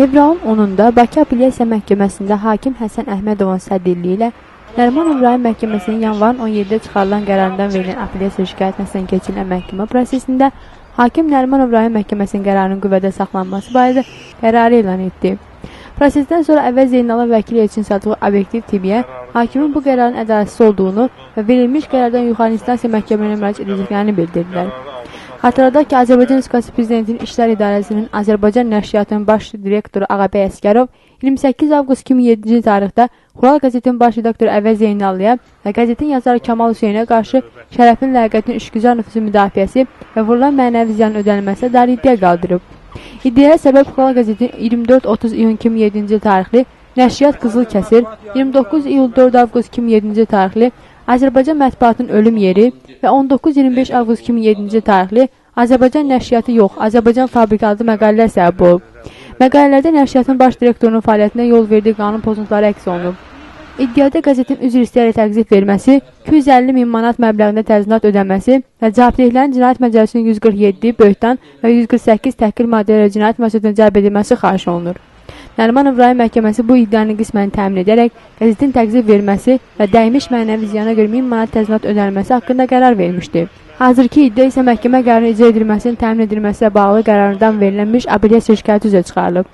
Fevralın 10-da Bakı Apellyasiya Məhkəməsində hakim Həsən Əhmədovun sədrliyi ilə Nəriman İbrahim Məhkəməsinin yanvarın 17-də çıxarılan qərarından verilən apellyasiya şikayət nəzərdən keçirilən məhkəmə prosesində hakim Nəriman İbrahim Məhkəməsinin qərarının qüvvədə saxlanması barədə qərarı elan etdi. Prosesdən sonra əvəz Zeynalov vəkili Elçin Sadıqov obyektiv tibbiyə hakimin bu qərarın ədalətsiz olduğunu və verilmiş qərardan yuxarı instansiya məhkəmələrə müraciət edəcəklərini bildirdilər. Xatırladaq ki, Azərbaycan Respublikası Prezidentinin İşlər İdarəsinin Azərbaycan Nəşriyyatının baş direktoru Ağabey Əsgərov 28 avqust 2007-ci tarixdə Xural qəzetinin baş redaktoru Əvəz Zeynallıya və qəzetin yazarı Kamal Hüseynə qarşı şərəfin ləyaqətinin işgüzar nüfuzu müdafiəsi və vurulan mənəvi ziyanın ödənilməsinə dair iddia qaldırıb. İddiaya səbəb Xural qəzetinin 24-30 iyun 2007-ci tarixli Nəşriyyat Qızıl Kəsir, 29 iyul 4 avqust 2007-ci tarixli Azərbaycan mətbuatının ölüm yeri və 19-25 avqust 2007-ci tarixli Azərbaycan nəşriyyatı yox, Azərbaycan fabrikatı məqalələr səbəb olub. Məqalələrdə nəşriyyatın baş direktorunun fəaliyyətinə yol verdiyi qanun pozuntuları əks olunub. İddiada qəzetin üzr istəyərək təqzif verməsi, 250 min manat məbləğində təzminat ödəməsi və cavabdehlərin Cinayət Məcəlləsinin 147 böhtan və 148 təhqir maddələri cinayət məsuliyyətinə cəlb edilməsi xahiş olunur. Nəriman İbrahim məhkəməsi bu iddianı qismən təmin edərək qəzetin təqzif verməsi və dəymiş mənəvi ziyana görə 1000 manat təzminat ödənilməsi haqqında qərar vermişdi. Hazırki iddia isə məhkəmə qərarının icra edilməsinin təmin edilməsi ilə bağlı qərarından verilmiş apellyasiya şikayəti üzrə çıxarılıb.